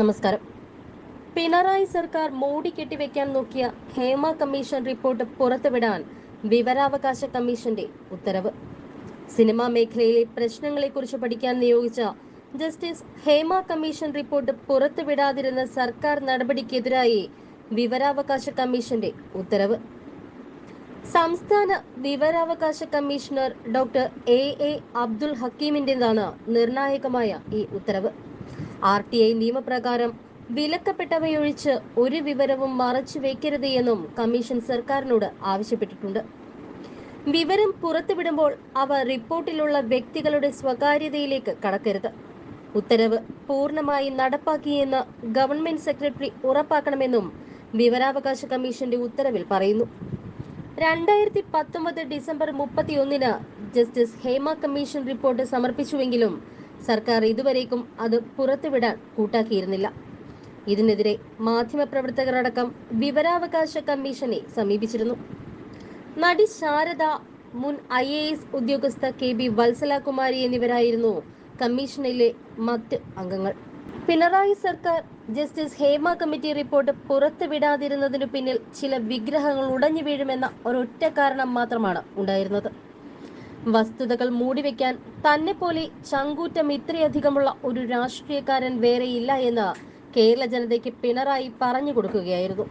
നമസ്കാരം. പിണറായി സർക്കാർ മോടി കെട്ടിവെക്കാൻ നോക്കിയ ഹേമ കമ്മീഷൻ റിപ്പോർട്ട് പുറത്തുവിടാൻ വിവരാവകാശ കമ്മീഷന്റെ ഉത്തരവ്. സിനിമാ മേഖലയിലെ പ്രശ്നങ്ങളെക്കുറിച്ച് പഠിക്കാൻ നിയോഗിച്ച ജസ്റ്റിസ് ഹേമ കമ്മീഷൻ റിപ്പോർട്ട് പുറത്തുവിടാതിരുന്ന സർക്കാർ നടപടിക്കെതിരായി വിവരാവകാശ കമ്മീഷന്റെ ഉത്തരവ്. സംസ്ഥാന വിവരാവകാശ commissioner doctor A A Abdul ഹക്കീമിന്റേതാണ് നിർണായകമായ ഈ ഉത്തരവ്. ആർ ടി ഐ നിയമപ്രകാരം വിലക്കപ്പെട്ടവയൊഴിച്ച് ഒരു വിവരവും മറച്ചു വയ്ക്കരുത് എന്നും കമ്മീഷൻ സർക്കാരിനോട് ആവശ്യപ്പെട്ടിട്ടുണ്ട്. വിവരം പുറത്തുവിടുമ്പോൾ അവ റിപ്പോർട്ടിലുള്ള വ്യക്തികളുടെ സ്വകാര്യതയിലേക്ക് കടക്കരുത്. ഉത്തരവ് പൂർണമായി നടപ്പാക്കിയെന്ന് ഗവൺമെന്റ് സെക്രട്ടറി ഉറപ്പാക്കണമെന്നും വിവരാവകാശ കമ്മീഷന്റെ ഉത്തരവിൽ പറയുന്നു. രണ്ടായിരത്തി പത്തൊമ്പത് ഡിസംബർ മുപ്പത്തിയൊന്നിന് ജസ്റ്റിസ് ഹേമ കമ്മീഷൻ റിപ്പോർട്ട് സമർപ്പിച്ചുവെങ്കിലും സർക്കാർ ഇതുവരേക്കും അത് പുറത്തുവിടാൻ കൂട്ടാക്കിയിരുന്നില്ല. ഇതിനെതിരെ മാധ്യമപ്രവർത്തകർ അടക്കം വിവരാവകാശ കമ്മീഷനെ സമീപിച്ചിരുന്നു. നടി ശാരദ മുൻ ഐ എ എസ് ഉദ്യോഗസ്ഥ കെ ബി വത്സലകുമാരി എന്നിവരായിരുന്നു കമ്മീഷനിലെ മറ്റ് അംഗങ്ങൾ. പിണറായി സർക്കാർ ജസ്റ്റിസ് ഹേമ കമ്മിറ്റി റിപ്പോർട്ട് പുറത്തുവിടാതിരുന്നതിനു പിന്നിൽ ചില വിഗ്രഹങ്ങൾ ഉടഞ്ഞു വീഴുമെന്ന ഒരൊറ്റ കാരണം മാത്രമാണ് ഉണ്ടായിരുന്നത്. വസ്തുതകൾ മൂടിവെക്കാൻ തന്നെ പോലെ ചങ്കൂറ്റം ഇത്രയധികമുള്ള ഒരു രാഷ്ട്രീയക്കാരൻ വേറെയില്ല എന്ന് കേരള ജനതയ്ക്ക് പിണറായി പറഞ്ഞു കൊടുക്കുകയായിരുന്നു.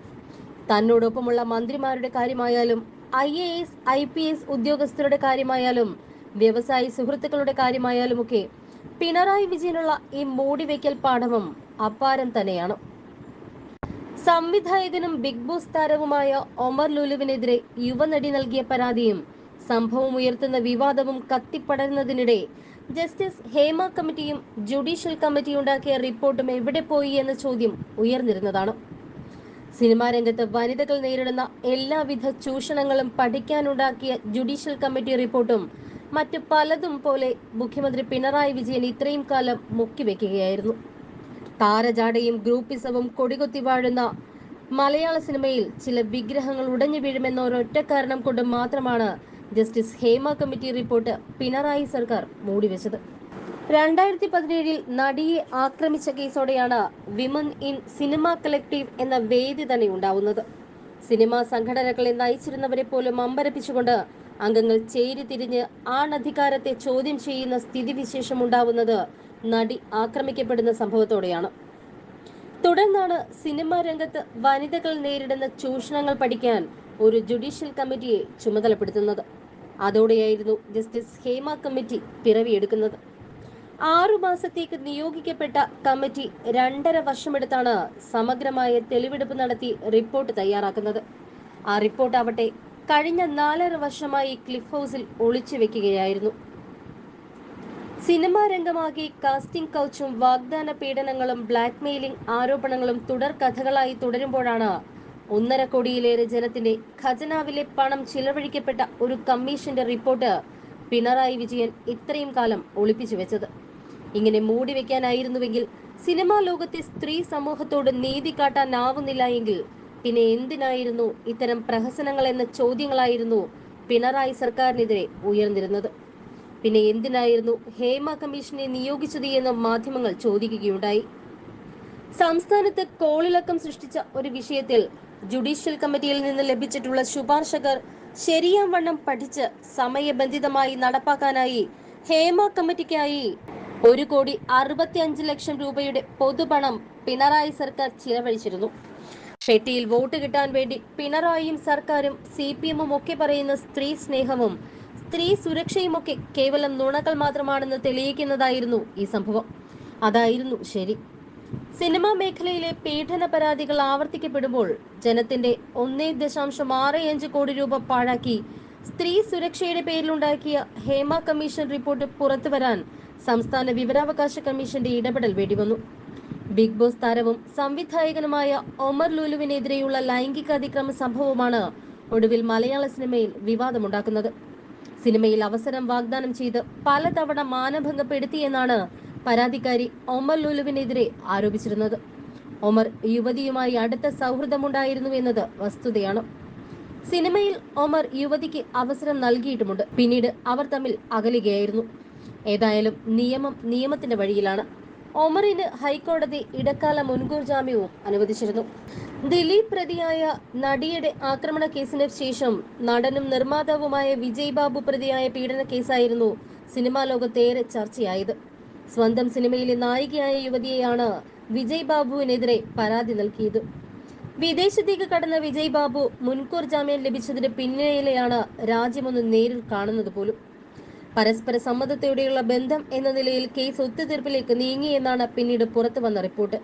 തന്നോടൊപ്പമുള്ള മന്ത്രിമാരുടെ കാര്യമായാലും I A S I P S ഉദ്യോഗസ്ഥരുടെ കാര്യമായാലും വ്യവസായി സുഹൃത്തുക്കളുടെ കാര്യമായാലുമൊക്കെ പിണറായി വിജയനുള്ള ഈ മൂടിവെക്കൽ പാഠവും അപ്പാരം തന്നെയാണ്. സംവിധായകനും ബിഗ് ബോസ് താരവുമായ ഒമർ ലുലുവിനെതിരെ യുവനടി നൽകിയ പരാതിയും സംഭവം ഉയർത്തുന്ന വിവാദവും കത്തിപ്പടരുന്നതിനിടെ ജസ്റ്റിസ് ഹേമ കമ്മിറ്റിയും ജുഡീഷ്യൽ കമ്മിറ്റി ഉണ്ടാക്കിയ റിപ്പോർട്ടും എവിടെ പോയി എന്ന ചോദ്യം ഉയർന്നിരുന്നതാണ്. സിനിമാ രംഗത്ത് വനിതകൾ നേരിടുന്ന എല്ലാവിധ ചൂഷണങ്ങളും പഠിക്കാനുണ്ടാക്കിയ ജുഡീഷ്യൽ കമ്മിറ്റി റിപ്പോർട്ടും മറ്റു പലതും പോലെ മുഖ്യമന്ത്രി പിണറായി വിജയൻ ഇത്രയും കാലം മുക്കിവെക്കുകയായിരുന്നു. താരജാടയും ഗ്രൂപ്പിസവും കൊടികൊത്തി വാഴുന്ന മലയാള സിനിമയിൽ ചില വിഗ്രഹങ്ങൾ ഉടഞ്ഞു വീഴുമെന്ന ഒരൊറ്റ കാരണം കൊണ്ട് മാത്രമാണ് justice Hema committee report Pinarayi സർക്കാർ മൂടിവെച്ചത്. രണ്ടായിരത്തി പതിനേഴിൽ നടിയെ ആക്രമിച്ച കേസോടെയാണ് വിമൻ ഇൻ സിനിമ കളക്ടീവ് എന്ന വേദി തന്നെ ഉണ്ടാവുന്നത്. സിനിമാ സംഘടനകളെ നയിച്ചിരുന്നവരെ പോലും അമ്പരപ്പിച്ചുകൊണ്ട് അംഗങ്ങൾ ചേരി തിരിഞ്ഞ് ആണധികാരത്തെ ചോദ്യം ചെയ്യുന്ന സ്ഥിതിവിശേഷം ഉണ്ടാവുന്നത് നടി ആക്രമിക്കപ്പെടുന്ന സംഭവത്തോടെയാണ്. തുടർന്നാണ് സിനിമാ രംഗത്ത് വനിതകൾ നേരിടുന്ന ചൂഷണങ്ങൾ പഠിക്കാൻ ഒരു ജുഡീഷ്യൽ കമ്മിറ്റിയെ ചുമതലപ്പെടുത്തുന്നത്. അതോടെയായിരുന്നു ജസ്റ്റിസ് ഹേമ കമ്മിറ്റി പിറവിയെടുക്കുന്നത് ആറു മാസത്തേക്ക് നിയോഗിക്കപ്പെട്ട കമ്മിറ്റി രണ്ടര വർഷമെടുത്താണ് സമഗ്രമായ തെളിവെടുപ്പ് നടത്തി റിപ്പോർട്ട് തയ്യാറാക്കുന്നത്. ആ റിപ്പോർട്ട് ആവട്ടെ കഴിഞ്ഞ നാലര വർഷമായി ക്ലിഫ് ഹൗസിൽ ഒളിച്ചു വെക്കുകയായിരുന്നു. സിനിമാ രംഗമാകെ കാസ്റ്റിംഗ് കൗച്ചും വാഗ്ദാന പീഡനങ്ങളും ബ്ലാക്ക് മെയിലിംഗ് ആരോപണങ്ങളും തുടർ കഥകളായി തുടരുമ്പോഴാണ് ഒന്നര കോടിയിലേറെ ജനത്തിന്റെ ഖജനാവിലെ പണം ചിലവഴിക്കപ്പെട്ട ഒരു കമ്മീഷന്റെ റിപ്പോർട്ട് പിണറായി വിജയൻ ഇത്രയും കാലം ഒളിപ്പിച്ചു വെച്ചത്. ഇങ്ങനെ മൂടി വെക്കാനായിരുന്നുവെങ്കിൽ സിനിമാ ലോകത്തെ സ്ത്രീ സമൂഹത്തോട് നീതി കാട്ടാനാവുന്നില്ല എങ്കിൽ പിന്നെ എന്തിനായിരുന്നു ഇത്തരം പ്രഹസനങ്ങൾ എന്ന ചോദ്യങ്ങളായിരുന്നു പിണറായി സർക്കാരിനെതിരെ ഉയർന്നിരുന്നത്? പിന്നെ എന്തിനായിരുന്നു ഹേമ കമ്മീഷനെ നിയോഗിച്ചത് എന്ന് മാധ്യമങ്ങൾ ചോദിക്കുകയുണ്ടായി. സംസ്ഥാനത്ത് കോളിളക്കം സൃഷ്ടിച്ച ഒരു വിഷയത്തിൽ ജുഡീഷ്യൽ കമ്മിറ്റിയിൽ നിന്ന് ലഭിച്ചിട്ടുള്ള ശുപാർശകർ ശരിയാം വണ്ണം പഠിച്ച് സമയബന്ധിതമായി നടപ്പാക്കാനായി ഹേമ കമ്മിറ്റിക്കായി ഒരു കോടി അറുപത്തി അഞ്ച് ലക്ഷം രൂപയുടെ പൊതുപണം പിണറായി സർക്കാർ ചിലവഴിച്ചിരുന്നു. ഷെട്ടിയിൽ വോട്ട് കിട്ടാൻ വേണ്ടി പിണറായിയും സർക്കാരും സി പി എമ്മും ഒക്കെ പറയുന്ന സ്ത്രീ സ്നേഹവും സ്ത്രീ സുരക്ഷയുമൊക്കെ കേവലം നുണകൾ മാത്രമാണെന്ന് തെളിയിക്കുന്നതായിരുന്നു ഈ സംഭവം. അതായിരുന്നു ശരി. സിനിമാ മേഖലയിലെ പീഡന പരാതികൾ ആവർത്തിക്കപ്പെടുമ്പോൾ ജനത്തിന്റെ ഒന്നേ ദശാംശം ആറ് അഞ്ച് കോടി രൂപ പാഴാക്കി സ്ത്രീ സുരക്ഷയുടെ പേരിലുണ്ടാക്കിയ ഹേമ കമ്മീഷൻ റിപ്പോർട്ട് പുറത്തുവരാൻ സംസ്ഥാന വിവരാവകാശ കമ്മീഷന്റെ ഇടപെടൽ വേണ്ടിവന്നു ബിഗ് ബോസ് താരവും സംവിധായകനുമായ ഒമർ ലുലുവിനെതിരെയുള്ള ലൈംഗിക അതിക്രമ സംഭവമാണ് ഒടുവിൽ മലയാള സിനിമയിൽ വിവാദമുണ്ടാക്കുന്നത്. സിനിമയിൽ അവസരം വാഗ്ദാനം ചെയ്ത് പലതവണ മാനഭംഗപ്പെടുത്തിയെന്നാണ് പരാതിക്കാരി ഒമർ ലുലുവിനെതിരെ ആരോപിച്ചിരുന്നത്. ഒമർ യുവതിയുമായി അടുത്ത സൗഹൃദമുണ്ടായിരുന്നു എന്നത് വസ്തുതയാണ്. സിനിമയിൽ ഒമർ യുവതിക്ക് അവസരം നൽകിയിട്ടുമുണ്ട്. പിന്നീട് അവർ തമ്മിൽ അകലുകയായിരുന്നു. ഏതായാലും നിയമം നിയമത്തിന്റെ വഴിയിലാണ്. ഒമറിന് ഹൈക്കോടതി ഇടക്കാല മുൻകൂർ ജാമ്യവും അനുവദിച്ചിരുന്നു. ദിലീപ് പ്രതിയായ നടിയുടെ ആക്രമണ കേസിന് ശേഷം നടനും നിർമ്മാതാവുമായ വിജയ് ബാബു പ്രതിയായ പീഡന കേസായിരുന്നു സിനിമാ ലോകത്തേറെ ചർച്ചയായത്. സ്വന്തം സിനിമയിലെ നായികയായ യുവതിയെയാണ് വിജയ് ബാബുവിനെതിരെ പരാതി നൽകിയത്. വിദേശത്തേക്ക് കടന്ന വിജയ് ബാബു മുൻകൂർ ജാമ്യം ലഭിച്ചതിന് പിന്നിലെയാണ് രാജ്യമൊന്ന് നേരിൽ കാണുന്നത് പോലും. പരസ്പര സമ്മതത്തോടെയുള്ള ബന്ധം എന്ന നിലയിൽ കേസ് ഒത്തുതീർപ്പിലേക്ക് നീങ്ങിയെന്നാണ് പിന്നീട് പുറത്തു വന്ന റിപ്പോർട്ട്.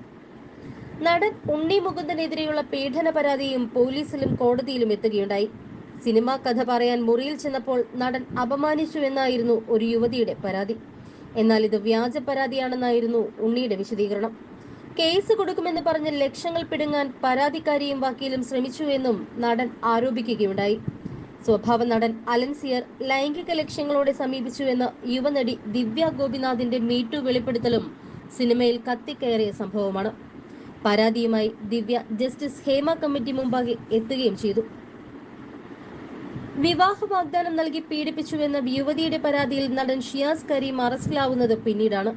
നടൻ ഉണ്ണി മുകുന്ദനെതിരെയുള്ള പീഡന പരാതിയും പോലീസിലും കോടതിയിലും എത്തുകയുണ്ടായി. സിനിമാ കഥ പറയാൻ മുറിയിൽ ചെന്നപ്പോൾ നടൻ അപമാനിച്ചു എന്നായിരുന്നു ഒരു യുവതിയുടെ പരാതി. എന്നാൽ ഇത് വ്യാജ പരാതിയാണെന്നായിരുന്നു ഉണ്ണിയുടെ വിശദീകരണം. കേസ് കൊടുക്കുമെന്ന് പറഞ്ഞ് ലക്ഷങ്ങൾ പിടുങ്ങാൻ പരാതിക്കാരിയും വക്കീലും ശ്രമിച്ചു എന്നും നടൻ ആരോപിക്കുകയുണ്ടായി. സ്വഭാവ നടൻ അലൻസിയർ ലൈംഗിക ലക്ഷ്യങ്ങളോടെ സമീപിച്ചുവെന്ന് യുവനടി ദിവ്യ ഗോപിനാഥിന്റെ മീറ്റു വെളിപ്പെടുത്തലും സിനിമയിൽ കത്തിക്കയറിയ സംഭവമാണ്. പരാതിയുമായി ദിവ്യ ജസ്റ്റിസ് ഹേമ കമ്മിറ്റി മുമ്പാകെ എത്തുകയും ചെയ്തു. വിവാഹ വാഗ്ദാനം നൽകി പീഡിപ്പിച്ചുവെന്ന യുവതിയുടെ പരാതിയിൽ നടൻ ഷിയാസ് കരീം അറസ്റ്റിലാവുന്നത് പിന്നീടാണ്.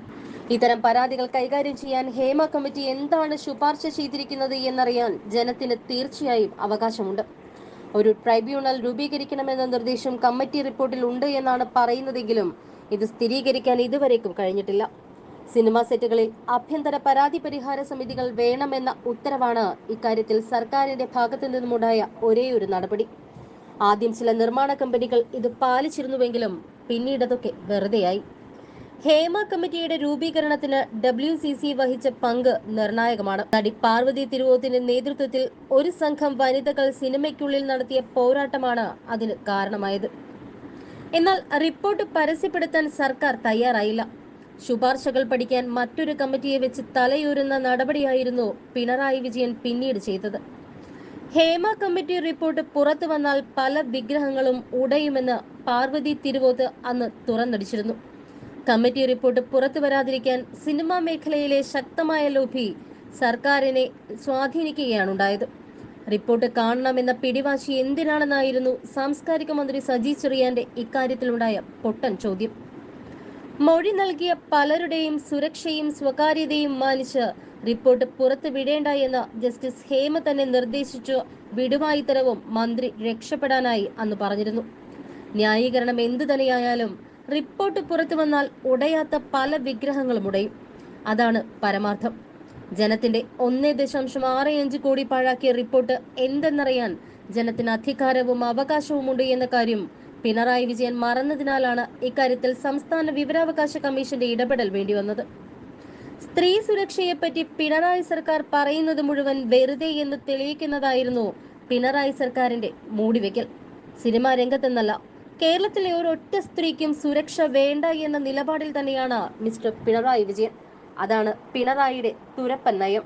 ഇത്തരം പരാതികൾ കൈകാര്യം ചെയ്യാൻ ഹേമ കമ്മിറ്റി എന്താണ് ശുപാർശ ചെയ്തിരിക്കുന്നത് എന്നറിയാൻ ജനത്തിന് തീർച്ചയായും അവകാശമുണ്ട്. ഒരു ട്രൈബ്യൂണൽ രൂപീകരിക്കണമെന്ന നിർദ്ദേശം കമ്മിറ്റി റിപ്പോർട്ടിൽ ഉണ്ട് എന്നാണ് പറയുന്നതെങ്കിലും ഇത് സ്ഥിരീകരിക്കാൻ ഇതുവരേക്കും കഴിഞ്ഞിട്ടില്ല. സിനിമാ സെറ്റുകളിൽ ആഭ്യന്തര പരാതി പരിഹാര സമിതികൾ വേണമെന്ന ഉത്തരവാണ് ഇക്കാര്യത്തിൽ സർക്കാരിന്റെ ഭാഗത്തു നിന്നുമുണ്ടായ ഒരേയൊരു നടപടി. ആദ്യം ചില നിർമ്മാണ കമ്പനികൾ ഇത് പാലിച്ചിരുന്നുവെങ്കിലും പിന്നീട് അതൊക്കെ വെറുതെയായി. ഹേമ കമ്മിറ്റിയുടെ രൂപീകരണത്തിന് ഡബ്ല്യു സി സി വഹിച്ച പങ്ക് നിർണായകമാണ്. നടി പാർവതി തിരുവോത്തിന്റെ നേതൃത്വത്തിൽ ഒരു സംഘം വനിതകൾ സിനിമയ്ക്കുള്ളിൽ നടത്തിയ പോരാട്ടമാണ് അതിന് കാരണമായത്. എന്നാൽ റിപ്പോർട്ട് പരസ്യപ്പെടുത്താൻ സർക്കാർ തയ്യാറായില്ല. ശുപാർശകൾ പഠിക്കാൻ മറ്റൊരു കമ്മിറ്റിയെ വെച്ച് തലയൂരുന്ന നടപടിയായിരുന്നു പിണറായി വിജയൻ പിന്നീട് ചെയ്തത്. ഹേമ കമ്മിറ്റി റിപ്പോർട്ട് പുറത്തു വന്നാൽ പല വിഗ്രഹങ്ങളും ഉടയുമെന്ന് പാർവതി തിരുവോത്ത് അന്ന് തുറന്നടിച്ചിരുന്നു. കമ്മിറ്റി റിപ്പോർട്ട് പുറത്തു വരാതിരിക്കാൻ സിനിമാ മേഖലയിലെ ശക്തമായ ലോഭി സർക്കാരിനെ സ്വാധീനിക്കുകയാണ് ഉണ്ടായത് റിപ്പോർട്ട് കാണണമെന്ന പിടിവാശി എന്തിനാണെന്നായിരുന്നു സാംസ്കാരിക മന്ത്രി സജി ചെറിയാന്റെ ഇക്കാര്യത്തിലുണ്ടായ പൊട്ടൻ ചോദ്യം. മൊഴി നൽകിയ പലരുടെയും സുരക്ഷയും സ്വകാര്യതയും മാനിച്ച് റിപ്പോർട്ട് പുറത്തുവിടേണ്ടെന്ന് ജസ്റ്റിസ് ഹേമ തന്നെ നിർദ്ദേശിച്ചു. വിടുവായിത്തരവും മന്ത്രി രക്ഷപ്പെടാനായി അന്ന് പറഞ്ഞിരുന്നു. ന്യായീകരണം എന്തു തന്നെയായാലും റിപ്പോർട്ട് പുറത്തു വന്നാൽ ഉടയാത്ത പല വിഗ്രഹങ്ങളും ഉടയും. അതാണ് പരമാർത്ഥം. ജനത്തിന്റെ ഒന്നേ ദശാംശം ആറ് അഞ്ച് കോടി പാഴാക്കിയ റിപ്പോർട്ട് എന്തെന്നറിയാൻ ജനത്തിന് അധികാരവും അവകാശവുമുണ്ട് എന്ന കാര്യം പിണറായി വിജയൻ മറന്നതിനാലാണ് ഇക്കാര്യത്തിൽ സംസ്ഥാന വിവരാവകാശ കമ്മീഷന്റെ ഇടപെടൽ വേണ്ടിവന്നത്. സ്ത്രീ സുരക്ഷയെപ്പറ്റി പിണറായി സർക്കാർ പറയുന്നത് മുഴുവൻ വെറുതെ എന്ന് തെളിയിക്കുന്നതായിരുന്നു പിണറായി സർക്കാരിന്റെ മൂടിവെക്കൽ. സിനിമാ രംഗത്തെന്നല്ല കേരളത്തിലെ ഒരൊറ്റ സ്ത്രീക്കും സുരക്ഷ വേണ്ട എന്ന നിലപാടിൽ തന്നെയാണ് മിസ്റ്റർ പിണറായി വിജയൻ. അതാണ് പിണറായിയുടെ തുരപ്പൻ നയം.